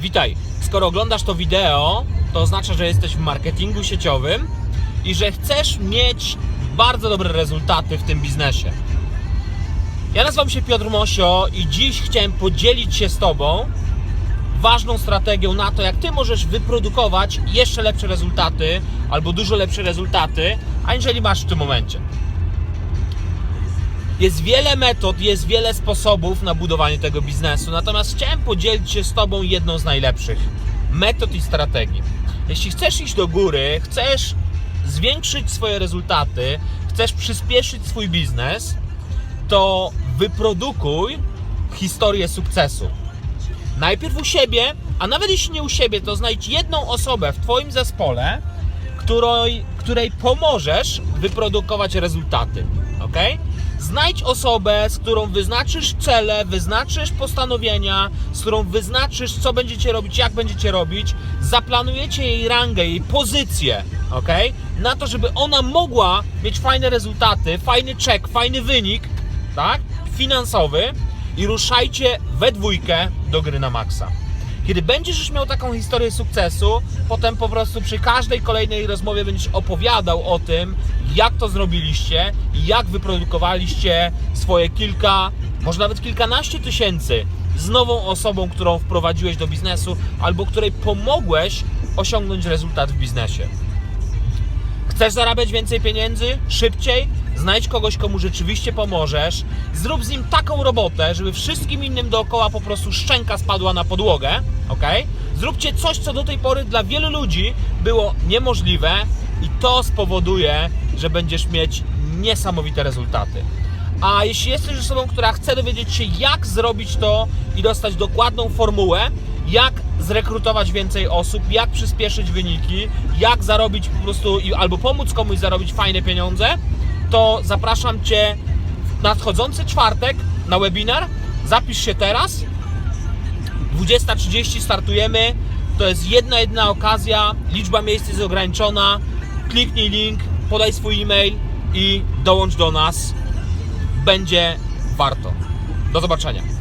Witaj. Skoro oglądasz to wideo, to oznacza, że jesteś w marketingu sieciowym i że chcesz mieć bardzo dobre rezultaty w tym biznesie. Ja nazywam się Piotr Mosio i dziś chciałem podzielić się z Tobą ważną strategią na to, jak Ty możesz wyprodukować jeszcze lepsze rezultaty albo dużo lepsze rezultaty, aniżeli masz w tym momencie. Jest wiele metod, jest wiele sposobów na budowanie tego biznesu, natomiast chciałem podzielić się z Tobą jedną z najlepszych metod i strategii. Jeśli chcesz iść do góry, chcesz zwiększyć swoje rezultaty, chcesz przyspieszyć swój biznes, to wyprodukuj historię sukcesu. Najpierw u siebie, a nawet jeśli nie u siebie, to znajdź jedną osobę w Twoim zespole, której, której pomożesz wyprodukować rezultaty. Ok? Znajdź osobę, z którą wyznaczysz cele, wyznaczysz postanowienia, z którą wyznaczysz, co będziecie robić, jak będziecie robić, zaplanujecie jej rangę, jej pozycję, ok? Na to, żeby ona mogła mieć fajne rezultaty, fajny czek, fajny wynik, tak? Finansowy i ruszajcie we dwójkę do gry na maksa. Kiedy będziesz już miał taką historię sukcesu, potem po prostu przy każdej kolejnej rozmowie będziesz opowiadał o tym, jak to zrobiliście i jak wyprodukowaliście swoje kilka, może nawet kilkanaście tysięcy z nową osobą, którą wprowadziłeś do biznesu albo której pomogłeś osiągnąć rezultat w biznesie. Chcesz zarabiać więcej pieniędzy? Szybciej? Znajdź kogoś, komu rzeczywiście pomożesz. Zrób z nim taką robotę, żeby wszystkim innym dookoła po prostu szczęka spadła na podłogę, ok? Zróbcie coś, co do tej pory dla wielu ludzi było niemożliwe i to spowoduje, że będziesz mieć niesamowite rezultaty. A jeśli jesteś osobą, która chce dowiedzieć się, jak zrobić to i dostać dokładną formułę, jak zrekrutować więcej osób, jak przyspieszyć wyniki, jak zarobić po prostu albo pomóc komuś zarobić fajne pieniądze, to zapraszam Cię w nadchodzący czwartek na webinar. Zapisz się teraz. 20.30 startujemy. To jest jedna, jedna okazja. Liczba miejsc jest ograniczona. Kliknij link, podaj swój e-mail i dołącz do nas. Będzie warto. Do zobaczenia.